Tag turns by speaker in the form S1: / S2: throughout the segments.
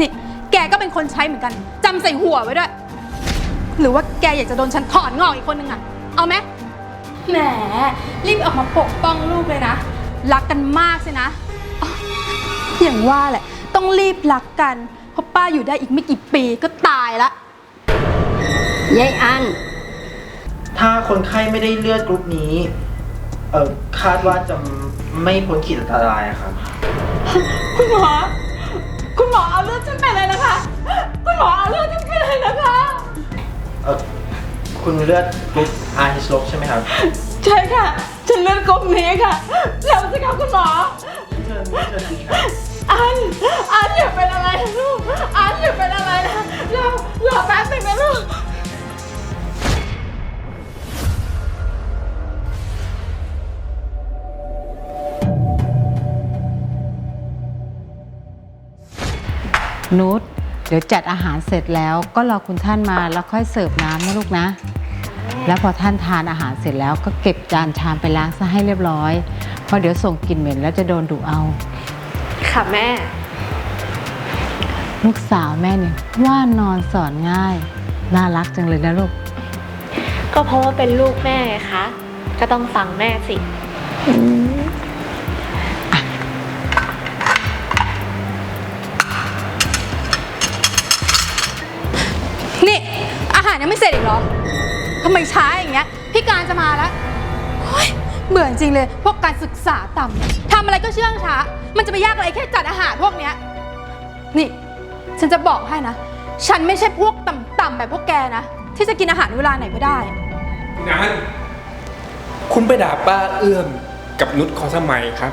S1: นี่แกก็เป็นคนใช้เหมือนกันจำใส่หัวไว้ด้วย หรือว่าแกอยากจะโดนฉันถอนงอกอีกคนนึงอะเอาไหมแหมรีบออกมาปกป้องลูกเลยนะ รักกันมากสินะอ๋ออย่างว่าแหละ ต้องรีบรักกันเพราะป้าอยู่ได้อีกไม่กี่ปีก็ตายละ
S2: ยายอัน
S3: ถ้าคนไข้ไม่ได้เลือดกรุ๊ปนี้ เออคาดว่าจะไม่พ้นขีดอันตรายอะครับ
S1: คุณหมอคุณ หมอเอาเลือดฉันไปเลยนะคะ คุณหมอเอาเลือดฉันไปเลยนะคะ
S3: เออคุณเลือดกรุ๊ป RH ลบใช่ไหมครับ
S1: ใช่ค่ะ ฉันเลือดกรุ๊ปนี้ค่ะเร็วสิคะคุณหมอ
S3: เชิญเชิญนี่ครับ
S1: อัน อันอย่าเป็นอะไรนะลูก อันอย่าเป็นอะไรนะรอรอแป๊บหนึงนะลูก
S4: นุชเดี๋ยวจัดอาหารเสร็จแล้วก็รอคุณท่านมาแล้วค่อยเสิร์ฟน้ำนะลูกนะ แล้วพอท่านทานอาหารเสร็จแล้วก็เก็บจานชามไปล้างซะให้เรียบร้อย เพราะเดี๋ยวส่งกลิ่นเหม็นแล้วจะโดนดุเอา
S5: ค่ะแม่
S4: ลูกสาวแม่เนี่ยว่านอนสอนง่าย น่ารักจังเลยนะลูก
S5: ก็เพราะว่าเป็นลูกแม่ไงคะ ก็ต้องฟังแม่สิ
S1: นี่ เสร็จอีกเหรอทำไมช้าอย่างเงี้ย พี่การจะมาแล้วโอ๊ยเบื่อจริงเลยพวกการศึกษาต่ำเนี่ยทำอะไรก็เชื่องช้า มันจะไปยากอะไรแค่จัดอาหารพวกเนี้ย นี่ ฉันจะบอกให้นะ ฉันไม่ใช่พวกต่ำๆแบบพวกแกนะ ที่จะกินอาหารเวลาไหนก็ได้
S6: คุณอันคุณไปด่าป้าเอื้อมกับนุชขอสมัยครับ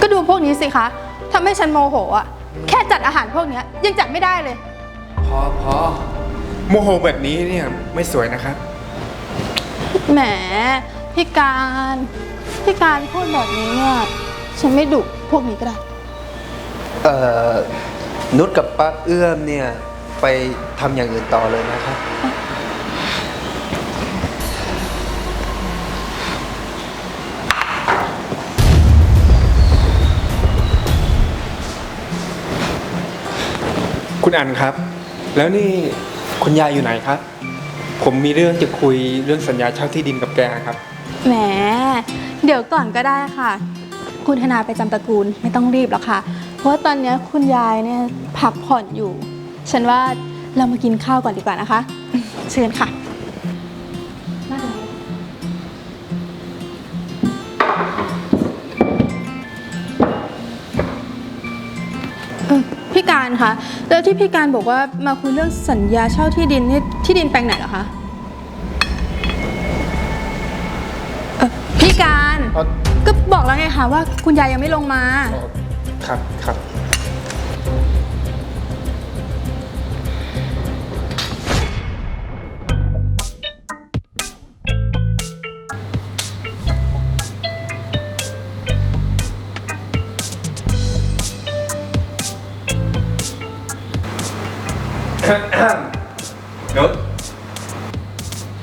S1: ก็ดูพวกนี้สิคะทำให้ฉันโมโหอะแค่จัดอาหารพวกเนี้ยยังจัดไม่ได้เลย
S6: พอพอ โมโหแบบนี้เนี่ยไม่สวยนะครับ
S1: แหมพี่การพี่การพูดแบบนี้เนี่ยฉันไม่ดุพวกนี้ก็ได้
S7: เอ่อ นุชกับป้าเอื้อมเนี่ย ไปทำอย่างอื่นต่อเลยนะครับ
S6: คุณอันครับ แล้วนี่ คุณยายอยู่ไหนครับ ผมมีเรื่องจะคุยเรื่องสัญญาเช่าที่ดินกับแกครับ
S1: แหม เดี๋ยวก่อนก็ได้ค่ะ คุณธนาไปจำตระกูลไม่ต้องรีบหรอกค่ะ เพราะว่าตอนนี้คุณยายเนี่ยพักผ่อนอยู่ ฉันว่าเรามากินข้าวก่อนดีกว่านะคะ เชิญค่ะ เออ พี่การคะแล้วที่พี่การบอกว่ามาคุยเรื่องสัญญาเช่าที่ดินนี่ที่ดินแปลงไหนเหรอคะเอ่อพี่การ
S6: อ๋อ
S1: ก็บอกแล้วไงคะว่าคุณยายยังไม่ลงมา
S6: ครับครับ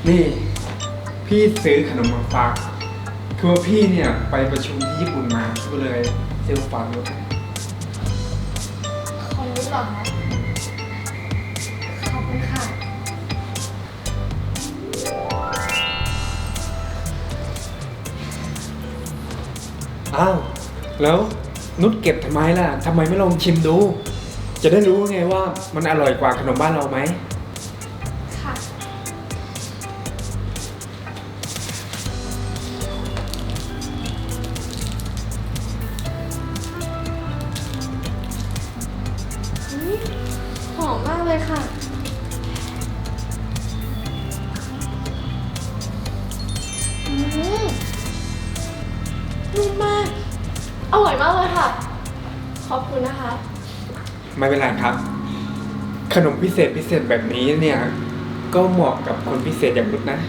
S6: นี่ พี่ซื้อขนมมาฝากคือว่าพี่เนี่ยไปประชุมที่ญี่ปุ่นมาก็เลยซื้อมาฝากนุช
S5: ของนุชหรอคะขอบคุณค่ะ
S6: อ้าว แล้วนุชเก็บทำไมล่ะทำไมไม่ลองชิมดู จะได้รู้ไงว่ามันอร่อยกว่าขนมบ้านเราไหม
S5: เลยค่ะ อืมนุ่มมาก อร่อยมากเลยค่ะ ขอบคุณนะคะ
S6: ไม่เป็นไรครับ ขนมพิเศษพิเศษแบบนี้เนี่ย ก็เหมาะกับคนพิเศษอย่างนุชนะ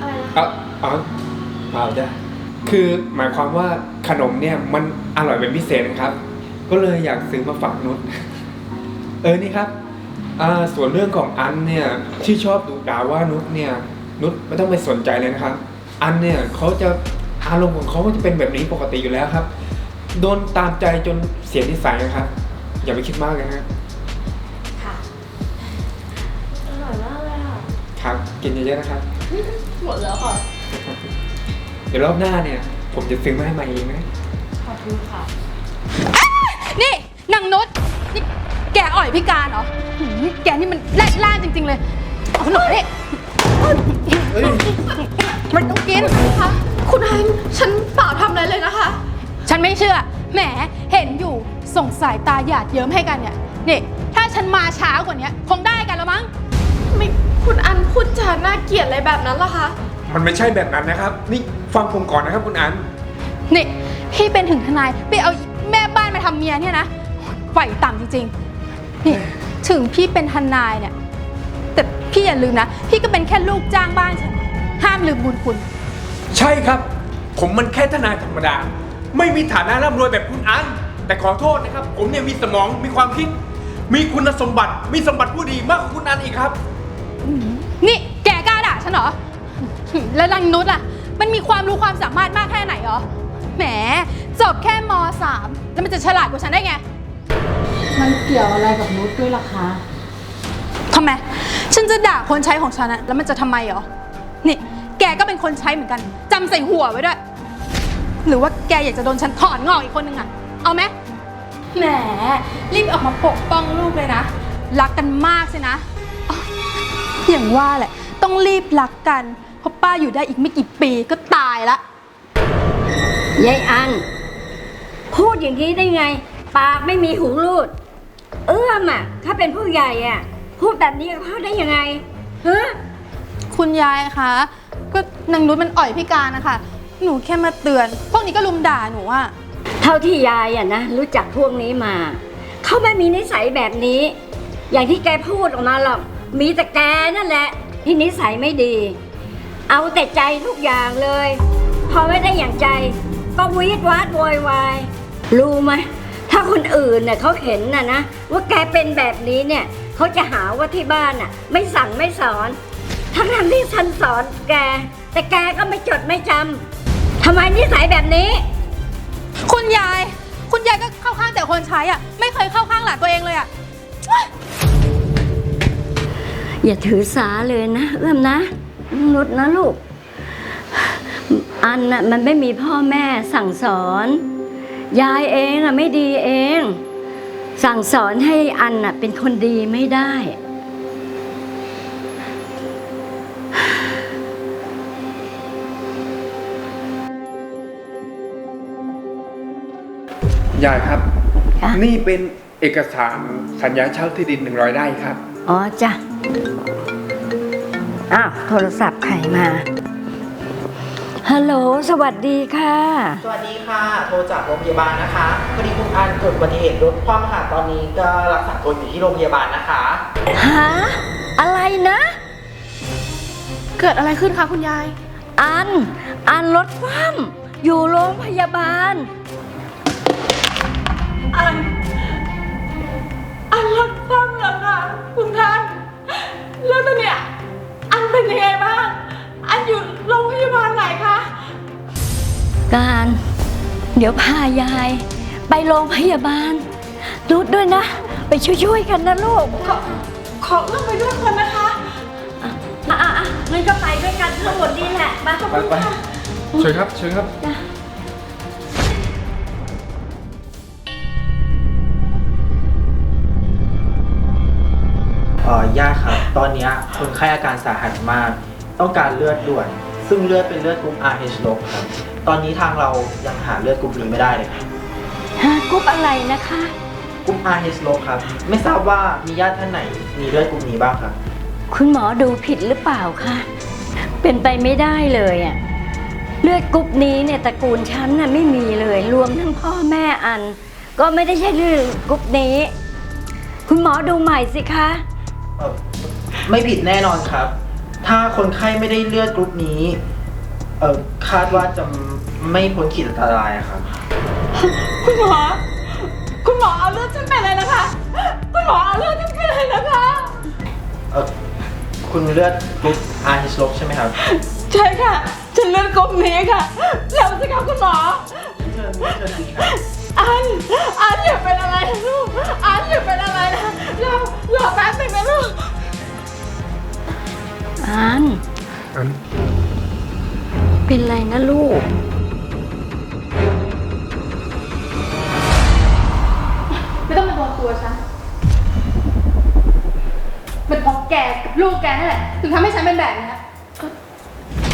S5: อะไรนะ
S6: เอาเอาเปล่าจ้ะคือหมายความว่าขนมเนี่ยมันอร่อยเป็นพิเศษนะครับ ก็เลยอยากซื้อมาฝากนุช เออนี่ครับอ่าส่วนเรื่องของอันเนี่ยที่ชอบดูด่าว่านุชเนี่ย นุชไม่ต้องไปสนใจเลยนะครับ อันเนี่ยเขาจะอารมณ์ของเขาก็จะเป็นแบบนี้ปกติอยู่แล้วครับ โดนตามใจจนเสียนิสัยนะครับอย่าไปคิดมากเลยนะครับ
S5: ค่ะอร่อยมากเลยค่ะ
S6: ครับ กินเยอะๆนะครับ
S5: หมดแล้วค่ะ
S6: เดี๋ยวรอบหน้าเนี่ย ผมจะซื้อมาให้ใหม่เองนะ
S5: ขอบคุณค่ะ
S1: นี่นางนุชนี่ แกอ่อยพี่การเหรอหืมแกนี่มันแรดล่านจริง ๆ เลย เอาหน่อยดิมันต้องกิน
S5: คะคุณไอฉันเปล่าทำอะไรเลยนะคะ
S1: ฉันไม่เชื่อ แหม เห็นอยู่ ส่งสายตาหยาดเยิ้มให้กันเนี่ย นี่ ถ้าฉันมาช้ากว่านี้คงได้กันแล้วมั้ง
S5: ไม่คุณอันพูดจาน่าเกลียดอะไรแบบนั้นล่ะคะ
S6: มันไม่ใช่แบบนั้นนะครับ นี่ฟังผมก่อนนะครับคุณอัน
S1: นี่พี่เป็นถึงทนายไปเอาแม่บ้านมาทำเมียเนี่ยนะไหวต่ำจริงๆ นี่ถึงพี่เป็นทนายเนี่ย แต่พี่อย่าลืมนะ พี่ก็เป็นแค่ลูกจ้างบ้านฉัน ห้ามลืมบุญคุณ
S6: ใช่ครับ ผมมันแค่ทนายธรรมดา ไม่มีฐานะร่ำรวยแบบคุณอันแต่ขอโทษนะครับ ผมเนี่ยมีสมองมีความคิด มีคุณสมบัติ มีสมบัติผู้ดีมากกว่าคุณอันอีกครับ
S1: นี่แกกล้าด่าฉันเหรอ แล้วนางนุชล่ะ มันมีความรู้ความสามารถมากแค่ไหนเหรอ แหมจบแค่ม .3 แล้วมันจะฉลาดกว่าฉันได้ไง
S4: มันเกี่ยวอะไรกับนุชด้วยล่ะคะ
S1: ทำไม ฉันจะด่าคนใช้ของฉันอะแล้วมันจะทำไมเหรอ นี่ แกก็เป็นคนใช้เหมือนกันจำใส่หัวไว้ด้วย หรือว่าแกอยากจะโดนฉันถอนงอกอีกคนนึงอะเอาไหมแหมรีบออกมาปกป้องลูกเลยนะ รักกันมากสินะอ๋ออย่างว่าแหละ ต้องรีบรักกันเพราะป้าอยู่ได้อีกไม่กี่ปีก็ตายละ
S2: ยายอัน พูดอย่างนี้ได้ไง ปากไม่มีหูรูด เอื้อมอะถ้าเป็นผู้ใหญ่อะพูดแบบนี้กับเขาได้ยังไงฮะ
S1: คุณยายคะ ก็นางนุชมันอ่อยพี่การนะคะ หนูแค่มาเตือน พวกนี้ก็ลุมด่าหนูอะ
S2: เท่าที่ยายอะนะรู้จักพวกนี้มา เขาไม่มีนิสัยแบบนี้ อย่างที่แกพูดออกมาหรอกมีแต่แกนั่นแหละ ที่นิสัยไม่ดี เอาแต่ใจทุกอย่างเลย พอไม่ได้อย่างใจ ก็วีดวาดโวยวายรู้ไหมถ้าคนอื่นเนี่ยเขาเห็นน่ะนะว่าแกเป็นแบบนี้เนี่ยเขาจะหาว่าที่บ้านน่ะไม่สั่งไม่สอน ทั้งทที่ฉันสอนแก แต่แกก็ไม่จดไม่จำทำไมนิสัยแบบนี้
S1: คุณยาย คุณยายก็เข้าข้างแต่คนใช้อะไม่เคยเข้าข้างหลานตัวเองเลยอะ
S2: อย่าถือสาเลยนะ เอื้อมนะนุชนะลูก อันน่ะมันไม่มีพ่อแม่สั่งสอน ยายเองอะไม่ดีเอง สั่งสอนให้อันน่ะเป็นคนดีไม่ได้
S6: ยายครับ
S2: ค่ะ
S6: นี่เป็นเอกสารสัญญาเช่าที่ดิน100ไร่ครับ
S2: อ๋อจ้ะ อ้าว โทรศัพท์ใครมา ฮัลโหล สวัสดีค่ะ
S3: สวัสดีค่ะ โทรจากโรงพยาบาลนะคะพอดีคุณอันเกิดอุบัติเหตุรถคว่ำค่ะตอนนี้ก็รักษาตัวอยู่ที่โรงพยาบาลนะคะ
S2: ฮะ อะไรนะ
S5: เกิดอะไรขึ้นคะคุณยาย
S2: อัน อันรถคว่ำอยู่โรงพยาบาล
S5: อัน อันรถคว่ำเหรอคะคุณท่าน แล้วตอนเนี้ยอันเป็นยังไงบ้าง อันอยู่โรงพยาบาลไหนคะ
S2: การ เดี๋ยวพายาย ไปโรงพยาบาล รุดด้วยนะ ไปช่วยๆกันนะลูก
S5: ขอขอเอื้อมไปด้วยคนนะคะ
S2: อะอะอะงั้นก็ไปด้วยกันทั้งหมดนี่แหละมาขอบคุณ
S6: ไป
S2: ค่ะ
S6: เชิญครับเชิญครับ
S3: เอ่อญาติครับ ตอนเนี้ยคนไข้อาการสาหัสมาก ต้องการเลือดด่วน ซึ่งเลือดเป็นเลือดกรุ๊ป RH ลบครับ ตอนนี้ทางเรายังหาเลือดกรุ๊ปนี้ไม่ได้เลยครับ
S2: ฮะกรุ๊ปอะไรนะคะ
S3: กรุ๊ป RH ลบครับ ไม่ทราบว่ามีญาติท่านไหนมีเลือดกรุ๊ปนี้บ้างครับ
S2: คุณหมอดูผิดหรือเปล่าคะเป็นไปไม่ได้เลยอะเลือดกรุ๊ปนี้เนี่ยตระกูลฉันน่ะไม่มีเลยรวมทั้งพ่อแม่อัน ก็ไม่ได้ใช่เลือดกรุ๊ปนี้ คุณหมอดูใหม่สิคะ
S3: เอ่อไม่ผิดแน่นอนครับ ถ้าคนไข้ไม่ได้เลือดกรุ๊ปนี้เอ่อคาดว่าจะไม่พ้นขีดอันตรายอะครับ
S5: คุณหมอ คุณหมอเอาเลือดฉันไปเลยนะคะ คุณหมอเอาเลือดฉันไปเลยนะคะ
S3: เอ่อคุณเลือดกรุ๊ป RH ลบใช่ไหมครับ
S5: ใช่ค่ะ ฉันเลือดกรุ๊ปนี้ค่ะเร็วสิคะคุณหมอ
S3: เชิญเชิญทางนี้ครับ
S5: อัน อันอย่าเป็นอะไรนะลูก อันอย่าเป็นอะไรนะรอรอแป๊บหนึงนะลูก
S2: อัน
S6: อัน
S2: เป็นไรนะลูก
S1: ไม่ต้องมาโดนตัวฉันเป็นเพราะแกกับลูกแกนั่นแหละ ถึงทำให้ฉันเป็นแบบนี้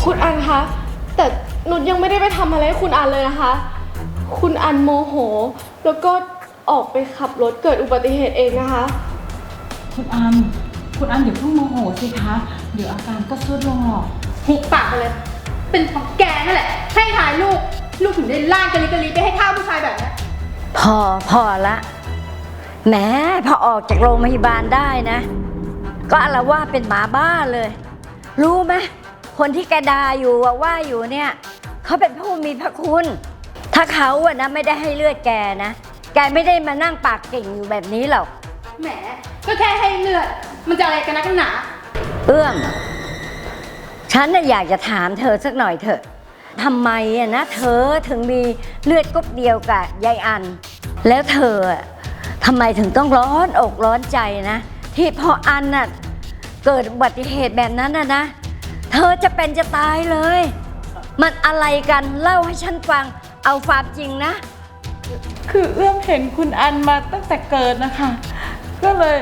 S5: คุณอันคะ แต่นุชยังไม่ได้ไปทำอะไรให้คุณอันเลยนะคะ คุณอันโมโห แล้วก็ออกไปขับรถเกิดอุบัติเหตุเองนะคะ
S4: คุณอัน คุณอันอย่าเพิ่งโมโหสิคะ เดี๋ยวอาการก็ทรุดลงหรอก
S1: หุบปากไปเลย เป็นเพราะแกนั่นแหละ ให้ทายลูก ลูกถึงได้ล่างกะลิกะลิไปให้ข้าวผู้ชายแบบนี้
S2: พอพอละแหมพอออกจากโรงพยาบาลได้นะ ก็อาละว่าดเป็นหมาบ้าเลย รู้ไหมคนที่แกดาอยู่ว่าว่าอยู่เนี่ยเขาเป็นผู้มีพระคุณ ถ้าเขาอะนะไม่ได้ให้เลือดแกนะ แกไม่ได้มานั่งปากเก่งอยู่แบบนี้หรอก
S1: แหม ก็แค่ให้เลือด มันจะอะไรกันนักกันหนา
S2: เอื้อม ฉันน่ะอยากจะถามเธอสักหน่อยเถอะทำไมอะนะเธอถึงมีเลือดกรุ๊ปเดียวกับยายอัน แล้วเธออะทำไมถึงต้องร้อนอกร้อนใจนะ ที่พออันน่ะเกิดอุบัติเหตุแบบนั้นน่ะนะ เธอจะเป็นจะตายเลย มันอะไรกันเล่าให้ฉันฟังเอาความจริงนะ
S5: คือเอื้อมเห็นคุณอันมาตั้งแต่เกิดนะคะ ก็เลย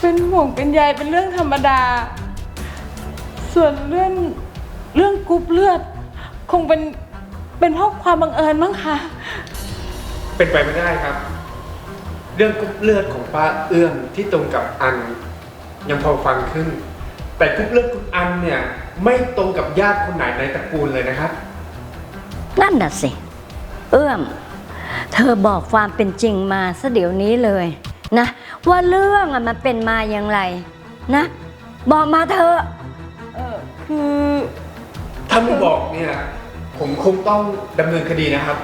S5: เป็นห่วงเป็นใยเป็นเรื่องธรรมดา ส่วนเรื่องเรื่องกรุ๊ปเลือด คงเป็นเป็นเพราะความบังเอิญมั้งคะ
S6: เป็นไปไม่ได้ครับ เรื่องกรุ๊ปเลือดของป้าเอื้อมที่ตรงกับอันยังพอฟังขึ้น แต่กรุ๊ปเลือดคุณอันเนี่ยไม่ตรงกับญาติคนไหนในตระกูลเลยนะครับ
S2: นั่นน่ะสิ เอื้อม เธอบอกความเป็นจริงมาซะเดี๋ยวนี้เลยนะ ว่าเรื่องอะมันเป็นมาอย่างไร นะ บอกมาเธอะ
S5: เออ คือ
S6: ถ้าไม่บอกเนี่ย ผมคงต้องดำเนินคดีนะครับ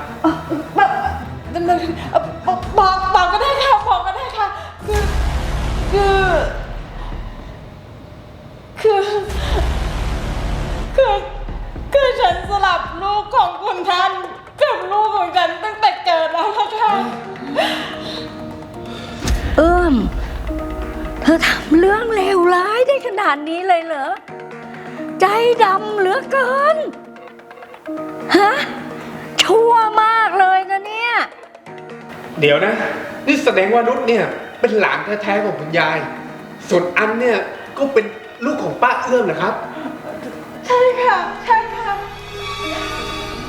S5: แบบดำเนินเอ่อบอกบอกบอกก็ได้ค่ะบอกก็ได้ค่ะ คือ คือ คือคือคือฉันสลับลูกของคุณท่านกับลูกของฉันตั้งแต่เกิดแล้วนะคะ
S2: เอื้อมเธอทำเรื่องเลวร้ายได้ขนาดนี้เลยเหรอ ใจดำเหลือเกิน ฮะ ชั่วมากเลยนะเนี่ย
S6: เดี๋ยวนะ นี่แสดงว่านุชเนี่ย เป็นหลานแท้ๆของคุณยาย ส่วนอันเนี่ยก็เป็นลูกของป้าเอื้อมนะครับ
S5: ใช่ค่ะ ใช่ค่ะ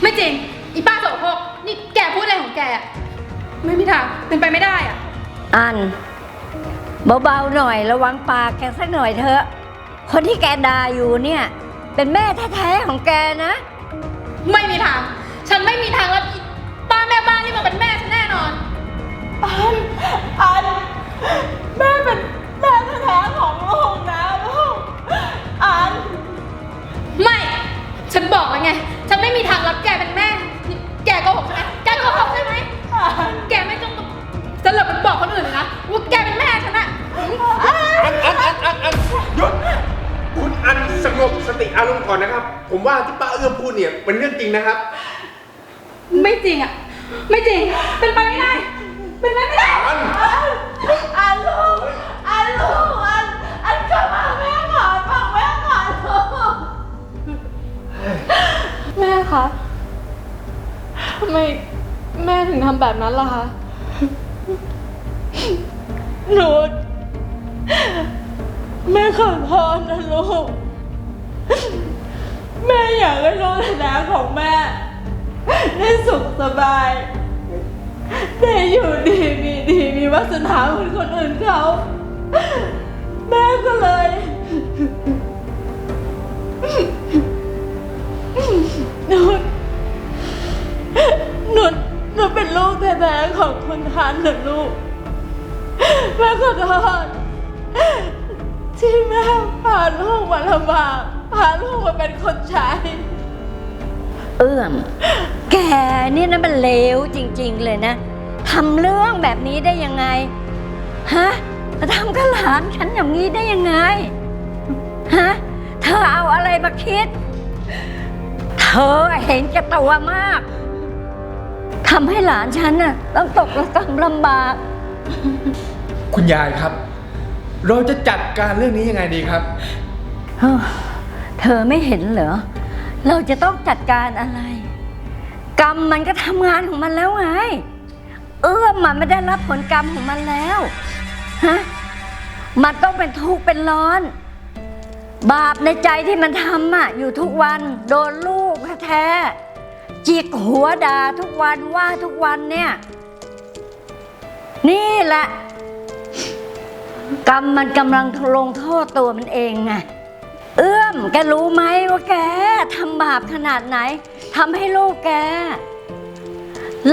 S1: ไม่จริง อีป้าโสโครกนี่แกพูดอะไรของแกอะไม่มีทางเป็นไปไม่ได้อะ
S2: อัน เบาๆหน่อยระวังปากแกสักหน่อยเถอะ คนที่แกด่าอยู่เนี่ย เป็นแม่แท้ๆของแกนะ
S1: ไม่มีทาง ฉันไม่มีทางรับอีป้าแม่บ้านนี่มาเป็นแม่ฉันแน่นอน
S5: อันอันแม่เป็นแม่แท้ๆของลูกนะลูกอัน
S1: ไม่ ฉันบอกแล้วไง ฉันไม่มีทางรับแกเป็นแม่นี่แกโกหกใช่ไหมแกโกหกใช่ไหมแกไม่ต้อ
S6: ติอารมณ์ก่อนนะครับ ผมว่าที่ป้าเอื้อมพูดเนี่ยเป็นเรื่องจริงนะครับ
S1: ไม่จริงอะไม่จริง เป็นไปไม่ได้ เป็นไปไม่ได้
S6: อัน
S5: อันลูก อันลูก อัน อันกลับมาแม่ก่อนฟังแม่ก่อนลูก แม่คะทำไมแม่ถึงทำแบบนั้นล่ะคะ หนู แม่ขอโทษนะลูก แม่อยากให้ลูกนะของแม่ได้สุขสบายได้อยู่ดีมีดีมีวาสนาเหมือนคนอื่นเขา แม่ก็เลยหนูหนูหนูเป็นลูกแท้ๆของคุณทันนะลูก แม่ขอโทษที่แม่พาลูกมาลำบาก พาลูกมาเป็นคนใช้
S2: เอื้อม แกนี่นะมันเลวจริง ๆ เลยนะทำเรื่องแบบนี้ได้ยังไง ฮะมาทำกับหลานฉันอย่างนี้ได้ยังไง ฮะ เธอเอาอะไรมาคิด เธอเห็นแก่ตัวมากทำให้หลานฉันน่ะต้องตกระกำลำบาก
S6: คุณยายครับ เราจะจัดการเรื่องนี้ยังไงดีครับ
S2: เธอไม่เห็นเหรอ เราจะต้องจัดการอะไร กรรมมันก็ทำงานของมันแล้วไง เอื้อมมันไม่ได้รับผลกรรมของมันแล้วฮะมันต้องเป็นทุกข์เป็นร้อน บาปในใจที่มันทำอะอยู่ทุกวันโดนลูกแท้จิกหัวด่าทุกวันว่าทุกวันเนี่ย นี่แหละ กรรมมันกำลังลงโทษตัวมันเองไง แกรู้ไหมว่าแกทำบาปขนาดไหนทำให้ลูกแก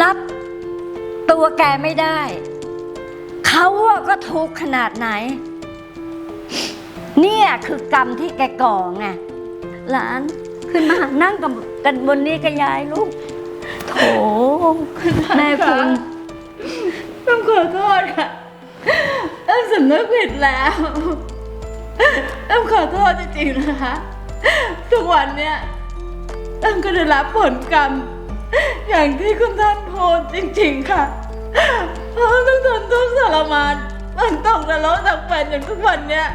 S2: รับตัวแกไม่ได้ เขาก็ทุกข์ขนาดไหน เนี่ยคือกรรมที่แกก่อไงหลานขึ้นมานั่งกับกันบนนี้กับยายลูกโถแม่คุณ
S5: เอื้อมขอโทษค่ะเอื้อมสำนึกผิดแล้ว เอื้อมขอโทษจริงๆนะคะ ทุกวันเนี้ยเอื้อมก็ได้รับผลกรรม อย่างที่คุณท่านพูดจริง ๆ ค่ะเพราะต้องทนทุกข์ทรมานมันตกนรกจากแฟนอย่างทุกวันเนี้ย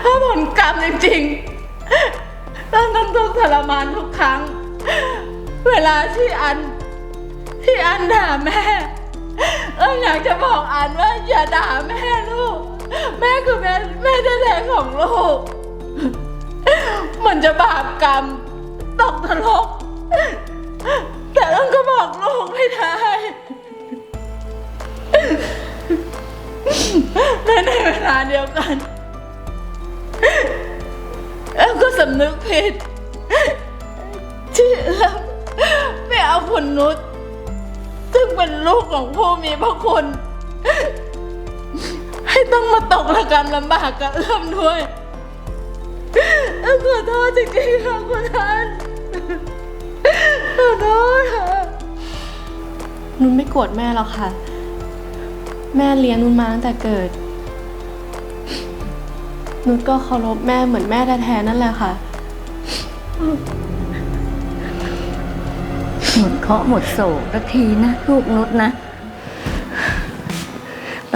S5: เพราะผลกรรมจริงๆต้องต้องทุกข์ทรมานทุกครั้ง เวลาที่อันที่อันด่าแม่เอออยากจะบอกอันว่าอย่าด่าแม่ลูก แม่คือแม่แม่แท้ๆของลูกมันจะบาปกรรมตกนรกแต่ต้องก็บอกลูกไม่ได้และในเวลาเดียวกันเอ็มก็สำนึกผิดที่เอื้อมไม่เอาคุณนุชซึ่งเป็นลูกของผู้มีพระคุณ ให้ต้องมาตกระกรรมลำบากกับเอื้อมด้วยขอโทษจริงๆค่ะคุณท่านขอโทษค่ะ
S8: นุ่นไม่โกรธแม่หรอกค่ะ แม่เลี้ยงนุ่นมาตั้งแต่เกิด นุ่นก็เคารพแม่เหมือนแม่แท้ๆนั่นแหละค่ะ
S2: หมดเคราะห์หมดโศกสักทีนะ ลูกนุชนะ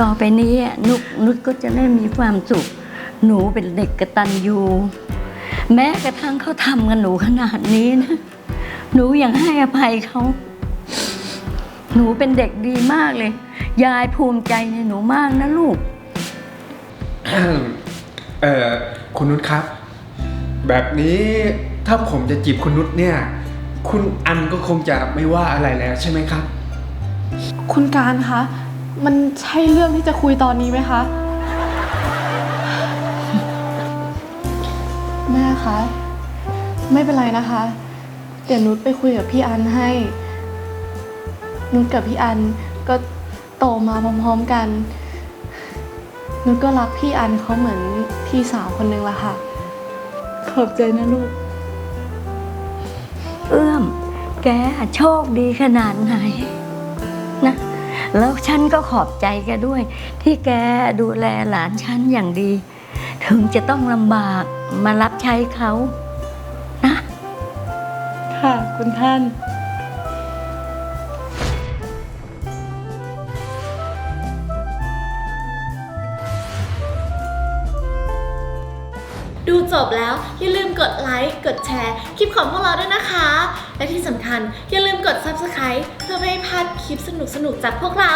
S2: ต่อไปนี้อะนุกนุชก็จะได้มีความสุข หนูเป็นเด็กกระตันยูแม้กระทั่งเขาทำกับหนูขนาดนี้นะ หนูยังให้อภัยเขา หนูเป็นเด็กดีมากเลย ยายภูมิใจในหนูมากนะลูก
S6: เอ่อคุณนุชครับ แบบนี้ถ้าผมจะจีบคุณนุชเนี่ย คุณอันก็คงจะไม่ว่าอะไรแล้วใช่ไหมครับ
S8: คุณการคะ มันใช่เรื่องที่จะคุยตอนนี้ไหมคะ แม่คะ ไม่เป็นไรนะคะ เดี๋ยวนุชไปคุยกับพี่อันให้ นุชกับพี่อันก็โตมาพร้อมๆกัน นุชก็รักพี่อันเขาเหมือนพี่สาวคนนึงละค่ะ
S5: ขอบใจนะลูก
S2: เอื้อม แกโชคดีขนาดไหน นะ แล้วฉันก็ขอบใจแกด้วย ที่แกดูแลหลานฉันอย่างดี ถึงจะต้องลำบากมารับใช้เขานะ
S5: ค่ะ คุณท่าน
S9: ดูจบแล้ว อย่าลืมกดไลค์กดแชร์ คลิปของพวกเราด้วยนะคะ และที่สำคัญอย่าลืมกด Subscribe เพื่อไม่ให้พลาดคลิปสนุกๆจากพวกเรา